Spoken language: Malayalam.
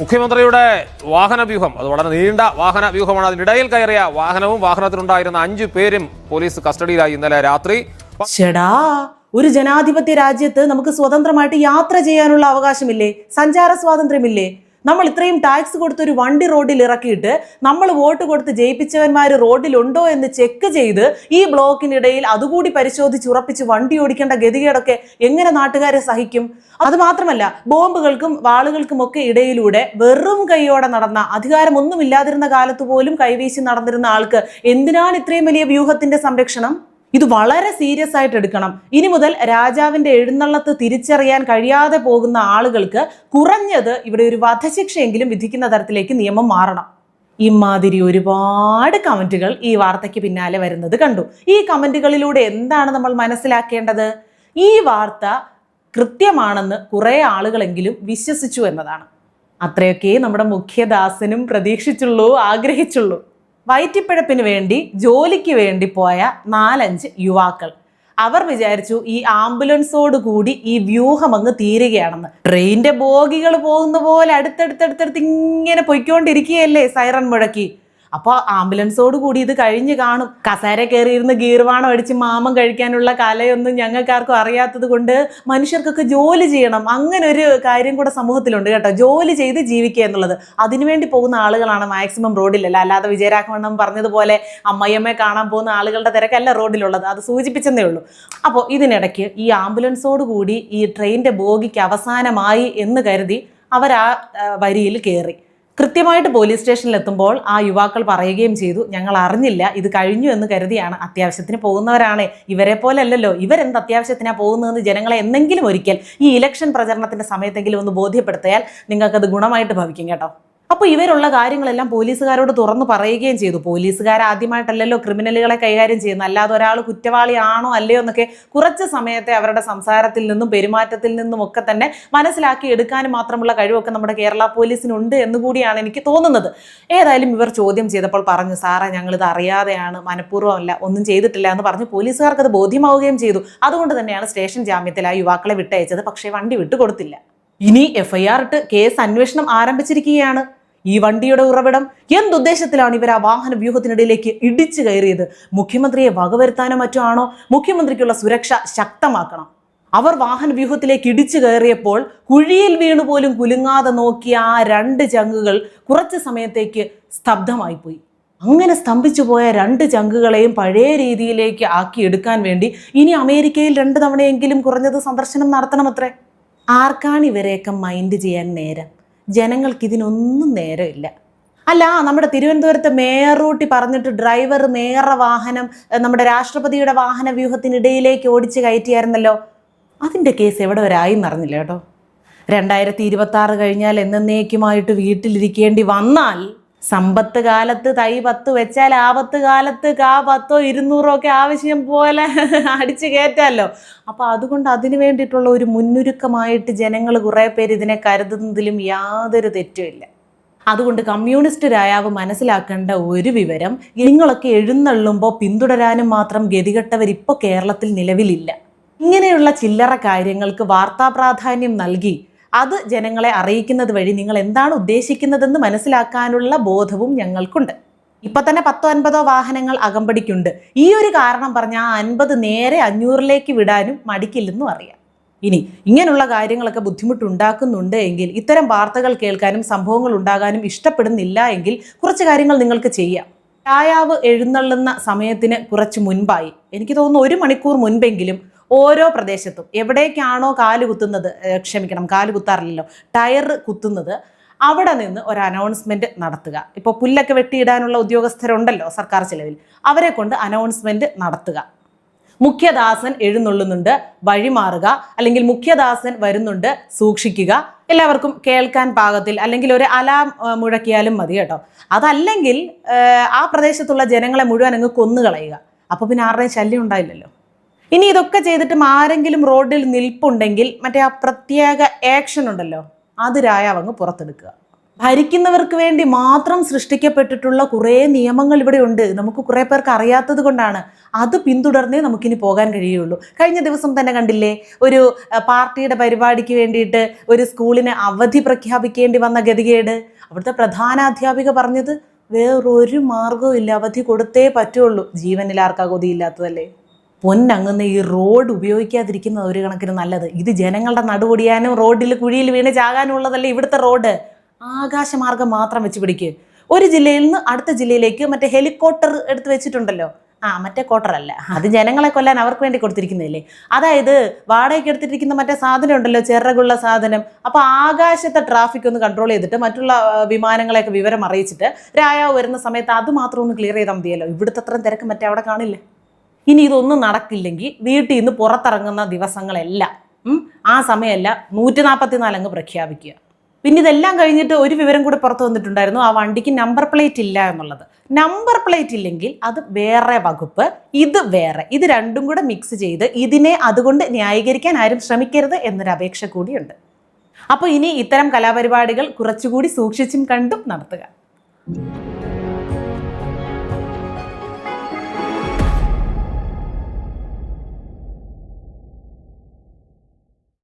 മുഖ്യമന്ത്രിയുടെ വാഹന വ്യൂഹം അത് വളരെ നീണ്ട വാഹന വ്യൂഹമാണ് അതിനിടയിൽ കയറിയ വാഹനവും വാഹനത്തിലുണ്ടായിരുന്ന അഞ്ചു പേരും പോലീസ് കസ്റ്റഡിയിലായി ഇന്നലെ രാത്രി. ചേടാ ഒരു ജനാധിപത്യ രാജ്യത്ത് നമുക്ക് സ്വതന്ത്രമായിട്ട് യാത്ര ചെയ്യാനുള്ള അവകാശമില്ലേ? സഞ്ചാര സ്വാതന്ത്ര്യമില്ലേ? നമ്മൾ ഇത്രയും ടാക്സ് കൊടുത്ത് ഒരു വണ്ടി റോഡിൽ ഇറക്കിയിട്ട് നമ്മൾ വോട്ട് കൊടുത്ത് ജയിപ്പിച്ചവന്മാർ റോഡിലുണ്ടോ എന്ന് ചെക്ക് ചെയ്ത് ഈ ബ്ലോക്കിനിടയിൽ അതുകൂടി പരിശോധിച്ച് ഉറപ്പിച്ച് വണ്ടി ഓടിക്കേണ്ട ഗതികേടൊക്കെ എങ്ങനെ നാട്ടുകാരെ സഹിക്കും? അത് മാത്രമല്ല ബോംബുകൾക്കും വാളുകൾക്കും ഒക്കെ ഇടയിലൂടെ വെറും കൈയോടെ നടന്ന അധികാരമൊന്നുമില്ലാതിരുന്ന കാലത്ത് പോലും കൈവീശി നടന്നിരുന്ന ആൾക്ക് എന്തിനാണ് ഇത്രയും വലിയ വ്യൂഹത്തിന്റെ സംരക്ഷണം? ഇത് വളരെ സീരിയസ് ആയിട്ട് എടുക്കണം. ഇനി മുതൽ രാജാവിന്റെ എഴുന്നള്ളത്ത് തിരിച്ചറിയാൻ കഴിയാതെ പോകുന്ന ആളുകൾക്ക് കുറഞ്ഞത് ഇവിടെ ഒരു വധശിക്ഷയെങ്കിലും വിധിക്കുന്ന തരത്തിലേക്ക് നിയമം മാറണം. ഇമാതിരി ഒരുപാട് കമന്റുകൾ ഈ വാർത്തയ്ക്ക് പിന്നാലെ വരുന്നത് കണ്ടു. ഈ കമന്റുകളിലൂടെ എന്താണ് നമ്മൾ മനസ്സിലാക്കേണ്ടത്? ഈ വാർത്ത കൃത്യമാണെന്ന് കുറേ ആളുകളെങ്കിലും വിശ്വസിച്ചു എന്നതാണ്. അത്രയൊക്കെ നമ്മുടെ മുഖ്യദാസനും പ്രതീക്ഷിച്ചുള്ളൂ ആഗ്രഹിച്ചുള്ളൂ. വയറ്റിപ്പിഴപ്പിന് വേണ്ടി ജോലിക്ക് വേണ്ടി പോയ നാലഞ്ച് യുവാക്കൾ. അവർ വിചാരിച്ചു ഈ ആംബുലൻസോട് കൂടി ഈ വ്യൂഹം അങ്ങ് തീരുകയാണെന്ന്. ട്രെയിനിന്റെ ബോഗികൾ പോകുന്ന പോലെ അടുത്തടുത്തടുത്തടുത്ത് ഇങ്ങനെ പൊയ്ക്കൊണ്ടിരിക്കുകയല്ലേ സൈറൺ മുഴക്കി. അപ്പോൾ ആംബുലൻസോട് കൂടി ഇത് കഴിഞ്ഞ് കാണും. കസേര കയറിയിരുന്ന് ഗീർവാണം അടിച്ച് മാമം കഴിക്കാനുള്ള കലയൊന്നും ഞങ്ങൾക്കാർക്കും അറിയാത്തത് കൊണ്ട് മനുഷ്യർക്കൊക്കെ ജോലി ചെയ്യണം. അങ്ങനെ ഒരു കാര്യം കൂടെ സമൂഹത്തിലുണ്ട് കേട്ടോ. ജോലി ചെയ്ത് ജീവിക്കുക എന്നുള്ളത്. അതിനുവേണ്ടി പോകുന്ന ആളുകളാണ് മാക്സിമം റോഡിലല്ല? അല്ലാതെ വിജയരാഘവണ്ണം പറഞ്ഞതുപോലെ അമ്മയമ്മയെ കാണാൻ പോകുന്ന ആളുകളുടെ തിരക്കല്ല റോഡിലുള്ളത്. അത് സൂചിപ്പിച്ചെന്നേ ഉള്ളൂ. അപ്പോൾ ഇതിനിടയ്ക്ക് ഈ ആംബുലൻസോട് കൂടി ഈ ട്രെയിനിന്റെ ബോഗിക്ക് അവസാനമായി എന്ന് കരുതി അവർ ആ വരിയിൽ കയറി കൃത്യമായിട്ട് പോലീസ് സ്റ്റേഷനിൽ എത്തുമ്പോൾ ആ യുവാക്കൾ പറയുകയും ചെയ്തു ഞങ്ങൾ അറിഞ്ഞില്ല ഇത് കഴിഞ്ഞു എന്ന് കരുതിയാണ് അത്യാവശ്യത്തിന് പോകുന്നവരാണ്. ഇവരെ പോലെ അല്ലല്ലോ ഇവരെന്ത് അത്യാവശ്യത്തിനാണ് പോകുന്നതെന്ന് ജനങ്ങളെ എന്തെങ്കിലും ഒരിക്കൽ ഈ ഇലക്ഷൻ പ്രചരണത്തിന്റെ സമയത്തെങ്കിലും ഒന്ന് ബോധ്യപ്പെടുത്തിയാൽ നിങ്ങൾക്കത് ഗുണമായിട്ട് ഭവിക്കും കേട്ടോ. അപ്പോൾ ഇവരുള്ള കാര്യങ്ങളെല്ലാം പോലീസുകാരോട് തുറന്നു പറയുകയും ചെയ്തു. പോലീസുകാർ ആദ്യമായിട്ടല്ലല്ലോ ക്രിമിനലുകളെ കൈകാര്യം ചെയ്യുന്നത്. അല്ലാതെ ഒരാൾ കുറ്റവാളിയാണോ അല്ലയോ എന്നൊക്കെ കുറച്ച് സമയത്തെ അവരുടെ സംസാരത്തിൽ നിന്നും പെരുമാറ്റത്തിൽ നിന്നും ഒക്കെ തന്നെ മനസ്സിലാക്കി എടുക്കാനും മാത്രമുള്ള കഴിവൊക്കെ നമ്മുടെ കേരള പോലീസിനുണ്ട് എന്നുകൂടിയാണ് എനിക്ക് തോന്നുന്നത്. ഏതായാലും ഇവർ ചോദ്യം ചെയ്തപ്പോൾ പറഞ്ഞു സാറേ ഞങ്ങളിത് അറിയാതെയാണ് മനഃപൂർവമല്ല ഒന്നും ചെയ്തിട്ടില്ല എന്ന് പറഞ്ഞ് പോലീസുകാർക്ക് അത് ബോധ്യമാവുകയും ചെയ്തു. അതുകൊണ്ട് തന്നെയാണ് സ്റ്റേഷൻ ജാമ്യത്തിൽ ആ യുവാക്കളെ വിട്ടയച്ചത്. പക്ഷേ വണ്ടി വിട്ടുകൊടുത്തില്ല. ഇനി എഫ്ഐആർ ഇട്ട് കേസ് അന്വേഷണം ആരംഭിച്ചിരിക്കുകയാണ്. ഈ വണ്ടിയുടെ ഉറവിടം എന്തുദ്ദേശത്തിലാണ് ഇവർ ആ വാഹന വ്യൂഹത്തിനിടയിലേക്ക് ഇടിച്ചു കയറിയത്? മുഖ്യമന്ത്രിയെ വകവരുത്താനോ മറ്റോ ആണോ? മുഖ്യമന്ത്രിക്കുള്ള സുരക്ഷ ശക്തമാക്കണം. അവർ വാഹന വ്യൂഹത്തിലേക്ക് ഇടിച്ചു കയറിയപ്പോൾ കുഴിയിൽ വീണു പോലും കുലുങ്ങാതെ നോക്കിയ ആ രണ്ട് ചങ്കുകൾ കുറച്ച് സമയത്തേക്ക് സ്തബ്ധമായിപ്പോയി. അങ്ങനെ സ്തംഭിച്ചു പോയ രണ്ട് ചങ്കുകളെയും പഴയ രീതിയിലേക്ക് ആക്കി എടുക്കാൻ വേണ്ടി ഇനി അമേരിക്കയിൽ രണ്ട് തവണയെങ്കിലും കുറഞ്ഞത് സന്ദർശനം നടത്തണമത്രേ ആർക്കാണ് ഇവരെയൊക്കെ മൈൻഡ് ചെയ്യാൻ നേരം? ജനങ്ങൾക്ക് ഇതിനൊന്നും നേരമില്ല. അല്ല നമ്മുടെ തിരുവനന്തപുരത്ത് മേയർ റൂട്ടി പറഞ്ഞിട്ട് ഡ്രൈവർ മേയറുടെ വാഹനം നമ്മുടെ രാഷ്ട്രപതിയുടെ വാഹന വ്യൂഹത്തിനിടയിലേക്ക് ഓടിച്ച് കയറ്റിയായിരുന്നല്ലോ. അതിന്റെ കേസ് എവിടെ വരായി എന്നറിഞ്ഞില്ല കേട്ടോ. രണ്ടായിരത്തി ഇരുപത്തി ആറ് കഴിഞ്ഞാൽ എന്നേക്കുമായിട്ട് വീട്ടിലിരിക്കേണ്ടി വന്നാൽ സമ്പത്ത് കാലത്ത് തൈ പത്ത് വെച്ചാൽ ആപത്ത് കാലത്ത് കാ പത്തോ ഇരുന്നൂറോ ഒക്കെ ആവശ്യം പോലെ അടിച്ചു കയറ്റാമല്ലോ അപ്പോൾ അതുകൊണ്ട് അതിന് വേണ്ടിയിട്ടുള്ള ഒരു മുന്നൊരുക്കമായിട്ട് ജനങ്ങൾ കുറേ പേര് ഇതിനെ കരുതുന്നതിലും യാതൊരു തെറ്റുമില്ല അതുകൊണ്ട് കമ്മ്യൂണിസ്റ്റ് രായാവ് മനസ്സിലാക്കേണ്ട ഒരു വിവരം നിങ്ങളൊക്കെ എഴുന്നള്ളുമ്പോൾ പിന്തുടരാനും മാത്രം ഗതികെട്ടവർ ഇപ്പോൾ കേരളത്തിൽ നിലവിലില്ല. ഇങ്ങനെയുള്ള ചില്ലറ കാര്യങ്ങൾക്ക് വാർത്താ പ്രാധാന്യം നൽകി അത് ജനങ്ങളെ അറിയിക്കുന്നത് വഴി നിങ്ങൾ എന്താണ് ഉദ്ദേശിക്കുന്നതെന്ന് മനസ്സിലാക്കാനുള്ള ബോധവും ഞങ്ങൾക്കുണ്ട്. ഇപ്പൊ തന്നെ പത്തോ അൻപതോ വാഹനങ്ങൾ അകമ്പടിക്കുണ്ട്. ഈ ഒരു കാരണം പറഞ്ഞ ആ അൻപത് നേരെ അഞ്ഞൂറിലേക്ക് വിടാനും മടിക്കില്ലെന്നും അറിയാം. ഇനി ഇങ്ങനെയുള്ള കാര്യങ്ങളൊക്കെ ബുദ്ധിമുട്ടുണ്ടാക്കുന്നുണ്ട് എങ്കിൽ ഇത്തരം വാർത്തകൾ കേൾക്കാനും സംഭവങ്ങൾ ഉണ്ടാകാനും ഇഷ്ടപ്പെടുന്നില്ല എങ്കിൽ കുറച്ച് കാര്യങ്ങൾ നിങ്ങൾക്ക് ചെയ്യാം. രായാവ് എഴുന്നള്ളുന്ന സമയത്തിന് കുറച്ച് മുൻപായി. എനിക്ക് തോന്നുന്നു ഒരു മണിക്കൂർ മുൻപെങ്കിലും ഓരോ പ്രദേശത്തും എവിടേക്കാണോ കാൽ കുത്തുന്നത് ക്ഷമിക്കണം കാൽ കുത്താറില്ലല്ലോ ടയർ കുത്തുന്നത് അവിടെ നിന്ന് ഒരു അനൗൺസ്മെന്റ് നടത്തുക. ഇപ്പോൾ പുല്ലൊക്കെ വെട്ടിയിടാനുള്ള ഉദ്യോഗസ്ഥരുണ്ടല്ലോ സർക്കാർ ചിലവിൽ. അവരെ കൊണ്ട് അനൗൺസ്മെന്റ് നടത്തുക. മുഖ്യദാസൻ എഴുന്നള്ളുന്നുണ്ട് വഴിമാറുക അല്ലെങ്കിൽ മുഖ്യദാസൻ വരുന്നുണ്ട് സൂക്ഷിക്കുക. എല്ലാവർക്കും കേൾക്കാൻ പാകത്തിൽ അല്ലെങ്കിൽ ഒരു അലാം മുഴക്കിയാലും മതി കേട്ടോ. അതല്ലെങ്കിൽ ആ, പ്രദേശത്തുള്ള ജനങ്ങളെ മുഴുവൻ അങ്ങ് കൊന്നുകളയുക. അപ്പോൾ പിന്നെ ആരുടെയും ശല്യം ഉണ്ടായില്ലല്ലോ ഇനി ഇതൊക്കെ ചെയ്തിട്ടും ആരെങ്കിലും റോഡിൽ നിൽപ്പുണ്ടെങ്കിൽ മറ്റേ ആ പ്രത്യേക ആക്ഷൻ ഉണ്ടല്ലോ അത് രായാവ് പുറത്തെടുക്കുക. ഭരിക്കുന്നവർക്ക് വേണ്ടി മാത്രം സൃഷ്ടിക്കപ്പെട്ടിട്ടുള്ള കുറേ നിയമങ്ങൾ ഇവിടെ ഉണ്ട്. നമുക്ക് കുറേ പേർക്ക് അറിയാത്തത് കൊണ്ടാണ്. അത് പിന്തുടർന്നേ നമുക്കിനി പോകാൻ കഴിയുള്ളൂ. കഴിഞ്ഞ ദിവസം തന്നെ കണ്ടില്ലേ ഒരു പാർട്ടിയുടെ പരിപാടിക്ക് വേണ്ടിയിട്ട് ഒരു സ്കൂളിന് അവധി പ്രഖ്യാപിക്കേണ്ടി വന്ന ഗതികേട്. അവിടുത്തെ പ്രധാന അധ്യാപിക പറഞ്ഞത് വേറൊരു മാർഗവും ഇല്ല അവധി കൊടുത്തേ പറ്റുള്ളൂ. ജീവനിൽ ആർക്കാ പൊന്നങ്ങുന്ന ഈ റോഡ് ഉപയോഗിക്കാതിരിക്കുന്നത് ഒരു കണക്കിന് നല്ലത്. ഇത് ജനങ്ങളുടെ നടുപൊടിയാനും റോഡിൽ കുഴിയിൽ വീണ് ചാകാനും ഉള്ളതല്ലേ ഇവിടുത്തെ റോഡ്? ആകാശമാർഗം മാത്രം വെച്ച് പിടിക്ക്. ഒരു ജില്ലയിൽ നിന്ന് അടുത്ത ജില്ലയിലേക്ക് മറ്റേ ഹെലികോപ്റ്റർ എടുത്ത് വെച്ചിട്ടുണ്ടല്ലോ. ആ മറ്റേ കോട്ടറല്ല അത് ജനങ്ങളെ കൊല്ലാൻ അവർക്ക് വേണ്ടി കൊടുത്തിരിക്കുന്നില്ലേ അതായത് വാടകയ്ക്ക് എടുത്തിട്ടിരിക്കുന്ന മറ്റേ സാധനം ഉണ്ടല്ലോ ചിറകുള്ള സാധനം. അപ്പോൾ ആകാശത്തെ ട്രാഫിക് ഒന്ന് കൺട്രോൾ ചെയ്തിട്ട് മറ്റുള്ള വിമാനങ്ങളെയൊക്കെ വിവരം അറിയിച്ചിട്ട് രായാവ് വരുന്ന സമയത്ത് അത് മാത്രം ഒന്ന് ക്ലിയർ ചെയ്താൽ മതിയല്ലോ. ഇവിടുത്തെ അത്രയും തിരക്ക് മറ്റേ അവിടെ കാണില്ലേ. ഇനി ഇതൊന്നും നടക്കില്ലെങ്കിൽ വീട്ടിൽ നിന്ന് പുറത്തിറങ്ങുന്ന ദിവസങ്ങളെല്ലാം. ആ സമയമല്ല നൂറ്റി നാൽപ്പത്തിനാല് അങ്ങ് പ്രഖ്യാപിക്കുക. പിന്നെ ഇതെല്ലാം കഴിഞ്ഞിട്ട് ഒരു വിവരം കൂടെ പുറത്തു വന്നിട്ടുണ്ടായിരുന്നു. ആ വണ്ടിക്ക് നമ്പർ പ്ലേറ്റ് ഇല്ല എന്നുള്ളത്. നമ്പർ പ്ലേറ്റ് ഇല്ലെങ്കിൽ അത് വേറെ വകുപ്പ് ഇത് വേറെ. ഇത് രണ്ടും കൂടെ മിക്സ് ചെയ്ത് ഇതിനെ അതുകൊണ്ട് ന്യായീകരിക്കാൻ ആരും ശ്രമിക്കരുത് എന്നൊരു അപേക്ഷ കൂടിയുണ്ട്. അപ്പോൾ ഇനി ഇത്തരം കലാപരിപാടികൾ കുറച്ചുകൂടി സൂക്ഷിച്ചും കണ്ടും നടത്തുക.